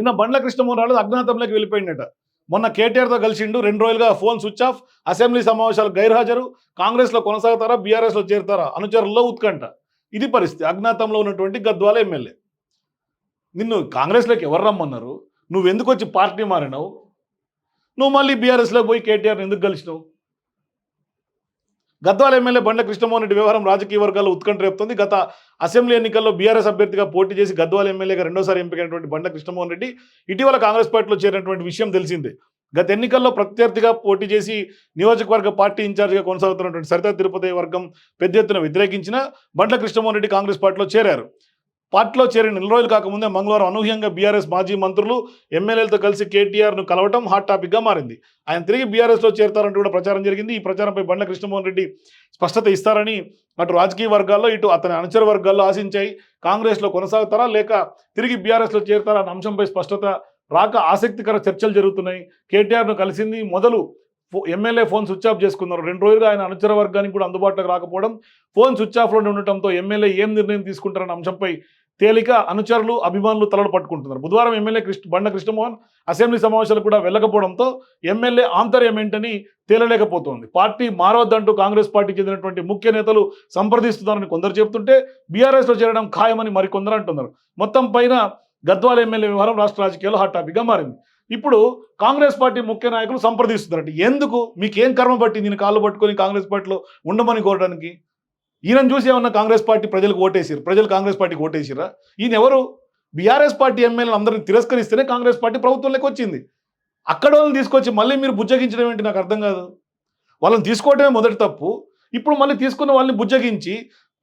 నిన్న బండ్ల కృష్ణమోహన్ రాలేదు అజ్ఞాతంలోకి వెళ్ళిపోయిందట మొన్న కేటీఆర్తో కలిసిండు రెండు రోజులుగా ఫోన్ స్విచ్ ఆఫ్ అసెంబ్లీ సమావేశాలు గైర్హాజరు కాంగ్రెస్లో కొనసాగుతారా బీఆర్ఎస్లో చేరుతారా అనుచరుల్లో ఉత్కంఠ. ఇది పరిస్థితి. అజ్ఞాతంలో ఉన్నటువంటి గద్వాల ఎమ్మెల్యే. నిన్ను కాంగ్రెస్లోకి ఎవరు రమ్మన్నారు? నువ్వెందుకు వచ్చి పార్టీ మారినావు? నువ్వు మళ్ళీ బీఆర్ఎస్లో పోయి కేటీఆర్ ఎందుకు కలిసినావు? గద్వాల ఎమ్మెల్యే బండ కృష్ణమోహన్ రెడ్డి వ్యవహారం రాజకీయ వర్గాల్లో ఉత్కంఠ రేపుతుంది. గత అసెంబ్లీ ఎన్నికల్లో బీఆర్ఎస్ అభ్యర్థిగా పోటీ చేసి గద్వాల ఎమ్మెల్యేగా రెండోసారి ఎంపికైనటువంటి బండ కృష్ణమోహన్ రెడ్డి ఇటీవల కాంగ్రెస్ పార్టీలో చేరినటువంటి విషయం తెలిసిందే. గత ఎన్నికల్లో ప్రత్యర్థిగా పోటీ చేసి నియోజకవర్గ పార్టీ ఇన్ఛార్జిగా కొనసాగుతున్నటువంటి సరితా తిరుపతి వర్గం పెద్ద ఎత్తున వ్యతిరేకించిన బండ్ల కృష్ణమోహన్ రెడ్డి కాంగ్రెస్ పార్టీలో చేరారు. పార్టీలో చేరిన నెల రోజులు కాకముందే మంగళవారం అనూహ్యంగా బీఆర్ఎస్ మాజీ మంత్రులు ఎమ్మెల్యేలతో కలిసి కేటీఆర్ను కలవటం హాట్ టాపిక్గా మారింది. ఆయన తిరిగి బీఆర్ఎస్లో చేరతారంటూ కూడా ప్రచారం జరిగింది. ఈ ప్రచారంపై బండ్ల కృష్ణమోహన్ రెడ్డి స్పష్టత ఇస్తారని అటు రాజకీయ వర్గాల్లో ఇటు అతని అనుచర వర్గాల్లో ఆశించాయి. కాంగ్రెస్లో కొనసాగుతారా లేక తిరిగి బీఆర్ఎస్లో చేరతారా అన్న అంశంపై స్పష్టత రాక ఆసక్తికర చర్చలు జరుగుతున్నాయి. కేటీఆర్ను కలిసింది మొదలు ఎమ్మెల్యే ఫోన్ స్విచ్ ఆఫ్ చేసుకున్నారు. రెండు రోజులుగా ఆయన అనుచర వర్గానికి కూడా అందుబాటులోకి రాకపోవడం ఫోన్ స్విచ్ ఆఫ్లో ఉండటంతో ఎమ్మెల్యే ఏం నిర్ణయం తీసుకుంటారన్న అంశంపై తేలిక అనుచరులు అభిమానులు తలలు పట్టుకుంటున్నారు. బుధవారం ఎమ్మెల్యే కృష్ణ బండ కృష్ణమోహన్ అసెంబ్లీ సమావేశాలు కూడా వెళ్ళకపోవడంతో ఎమ్మెల్యే ఆంతర్యం ఏంటని తేలలేకపోతోంది. పార్టీ మారవద్దంటూ కాంగ్రెస్ పార్టీకి చెందినటువంటి ముఖ్య నేతలు సంప్రదిస్తున్నారని కొందరు చెబుతుంటే బీఆర్ఎస్లో చేరడం ఖాయమని మరికొందరు అంటున్నారు. మొత్తం పైన గద్వాల ఎమ్మెల్యే వ్యవహారం రాష్ట్ర రాజకీయాల్లో హాట్ టాపిక్గా మారింది. ఇప్పుడు కాంగ్రెస్ పార్టీ ముఖ్య నాయకులు సంప్రదిస్తున్నారంటే. ఎందుకు? మీకేం కర్మ పట్టింది? నేను కాళ్ళు పట్టుకొని కాంగ్రెస్ పార్టీలో ఉండమని కోరడానికి? ఈయన చూసి ఏమన్నా కాంగ్రెస్ పార్టీ ప్రజలకు ఓటేసారు ప్రజలు కాంగ్రెస్ పార్టీకి ఓటేసిరా ఈయన ఎవరు బీఆర్ఎస్ పార్టీ ఎమ్మెల్యేలు అందరిని తిరస్కరిస్తేనే కాంగ్రెస్ పార్టీ ప్రభుత్వంలోకి వచ్చింది. అక్కడ వాళ్ళని తీసుకొచ్చి మళ్ళీ మీరు బుజ్జగించడం ఏంటి నాకు అర్థం కాదు. వాళ్ళని తీసుకోవడమే మొదటి తప్పు. ఇప్పుడు మళ్ళీ తీసుకున్న వాళ్ళని బుజ్జగించి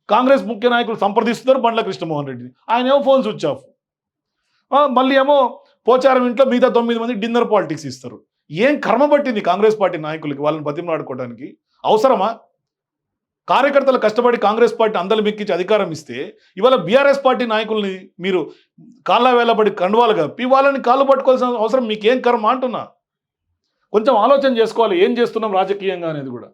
కాంగ్రెస్ ముఖ్య నాయకులు సంప్రదిస్తున్నారు బండ్ల కృష్ణమోహన్ రెడ్డి ఆయన ఏమో ఫోన్ స్విచ్ ఆఫ్. మళ్ళీ ఏమో పోచారం ఇంట్లో మిగతా తొమ్మిది మంది డిన్నర్ పాలిటిక్స్ ఇస్తారు. ఏం కర్మ పట్టింది కాంగ్రెస్ పార్టీ నాయకులకి వాళ్ళని బతిమలాడుకోవడానికి? అవసరమా? కార్యకర్తలు కష్టపడి కాంగ్రెస్ పార్టీ అందలు మెక్కించి అధికారం ఇస్తే ఇవాళ బీఆర్ఎస్ పార్టీ నాయకుల్ని మీరు కాళ్ళ వేలబడి కండువాలు కప్పి వాళ్ళని కాళ్ళు పట్టుకోవాల్సిన అవసరం మీకేం కర్మ అంటున్నా? కొంచెం ఆలోచన చేసుకోవాలి. ఏం చేస్తున్నాం రాజకీయంగా అనేది కూడా.